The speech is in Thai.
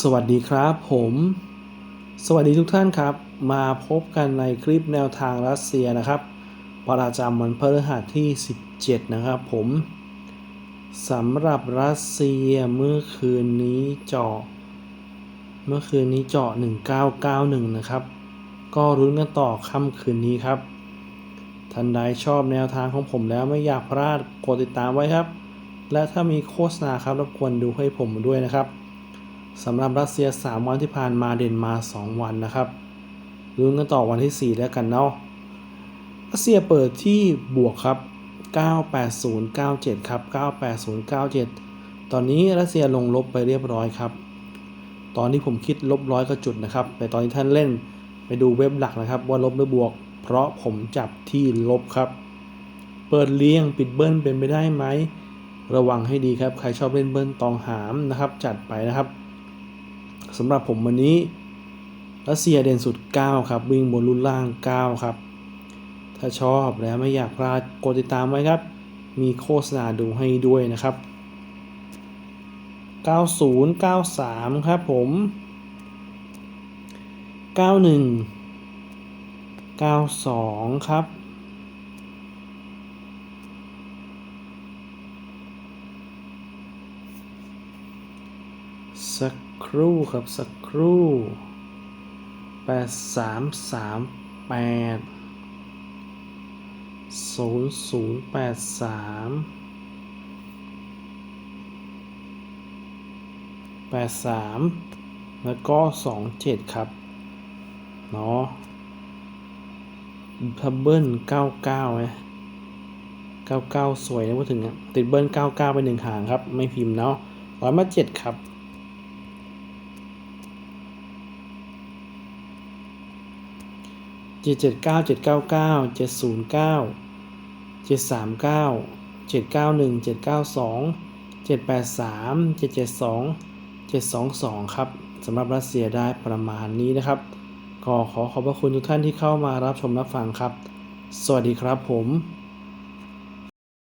สวัสดีครับผม สวัสดีทุกท่านครับ มาพบกันในคลิปแนวทางรัสเซียนะครับ ประจำวันพฤหัสที่ 17 นะครับผมสำหรับรัสเซียเมื่อคืนนี้เจาะเมื่อคืนนี้เจาะ 1991 นะครับ ก็รุ้นกันต่อค่ำคืนนี้ครับท่านใดชอบแนวทางของผมแล้วไม่อยากพลาดกดติดตามไว้ครับ และถ้ามีโฆษณาครับรบกวนดูให้ผมด้วยนะครับ สำหรับรัสเซีย 3 วันที่ผ่านมาเด่นมา 2 วันนะครับลุ้นกันต่อวันที่ 4 แล้วกันเนาะรัสเซียเปิดที่บวกครับ 98097 ครับ 98097 ตอนนี้รัสเซียลงลบไปเรียบร้อยครับ ตอนที่ผมคิดลบร้อยก็จุดนะครับ แต่ตอนที่ท่านเล่นไปดูเว็บหลักนะครับ ว่าลบหรือบวก เพราะผมจับที่ลบครับ เปิดเลี้ยงปิดเบิ้ลเป็นไปได้ไหม ระวังให้ดีครับ ใครชอบเล่นเบิ้ลตองหามนะครับ จัดไปนะครับ สำหรับผมวันนี้รัสเซียเด่นสุด 9 ครับ วิ่งบนรุ่นล่าง 9 ครับ ถ้าชอบแล้วไม่อยากพลาดกดติดตามไว้ครับ มีโฆษณาดูให้ด้วยนะครับ 9093 ครับผม 91 92 ครับ สักครู่ครับสักครู่ แปดสามสามแปดศูนย์ศูนย์แปดสามแปดสามแล้วก็สองเจ็ดครับ เนาะพับเบิลเก้าเก้าไหมเก้าเก้าสวยนะพูดถึงอะติดเบิลเก้าเก้าไปหนึ่งหางครับ ไม่พิมพ์เนาะร้อยมาเจ็ดครับ เจ็ดเจ็ดเก้าเจ็ดเก้าเก้าเจ็ดศูนย์เก้าเจ็ดสามเก้าเจ็ดเก้าหนึ่งเจ็ดเก้าสองเจ็ดแปดสามเจ็ดเจ็ดสองเจ็ดสองสองครับสำหรับรัสเซียได้ประมาณนี้นะครับก็ขอขอบพระคุณทุกท่านที่เข้ามารับชมรับฟังครับ สวัสดีครับผม